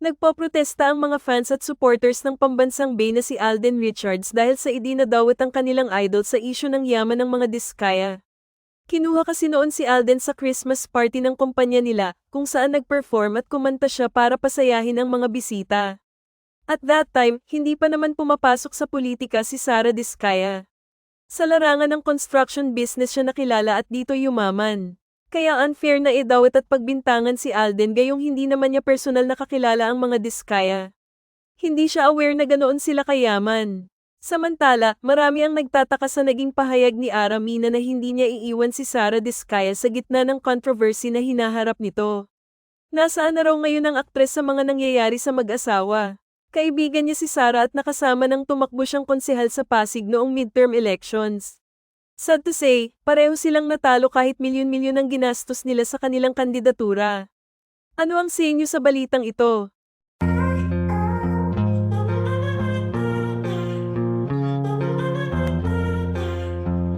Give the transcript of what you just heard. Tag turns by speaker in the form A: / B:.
A: Nagpoprotesta ang mga fans at supporters ng pambansang Bay na si Alden Richards dahil sa idinadawat ang kanilang idol sa isyu ng yaman ng mga diskaya. Kinuha kasi noon si Alden sa Christmas party ng kumpanya nila, kung saan nag-perform at kumanta siya para pasayahin ang mga bisita. At that time, hindi pa naman pumapasok sa politika si Sara Diskaya. Sa larangan ng construction business siya nakilala at dito yumaman. Kaya unfair na idawat at pagbintangan si Alden gayong hindi naman niya personal nakakilala ang mga Diskaya. Hindi siya aware na ganoon sila kayaman. Samantala, marami ang nagtataka sa naging pahayag ni Aramina na hindi niya iiwan si Sara Diskaya sa gitna ng controversy na hinaharap nito. Nasaan na raw ngayon ang aktres sa mga nangyayari sa mag-asawa? Kaibigan niya si Sara at nakasama ng tumakbo siyang konsehal sa Pasig noong midterm elections. Sad to say, pareho silang natalo kahit milyon-milyon ang ginastos nila sa kanilang kandidatura. Ano ang sa inyo sa balitang ito?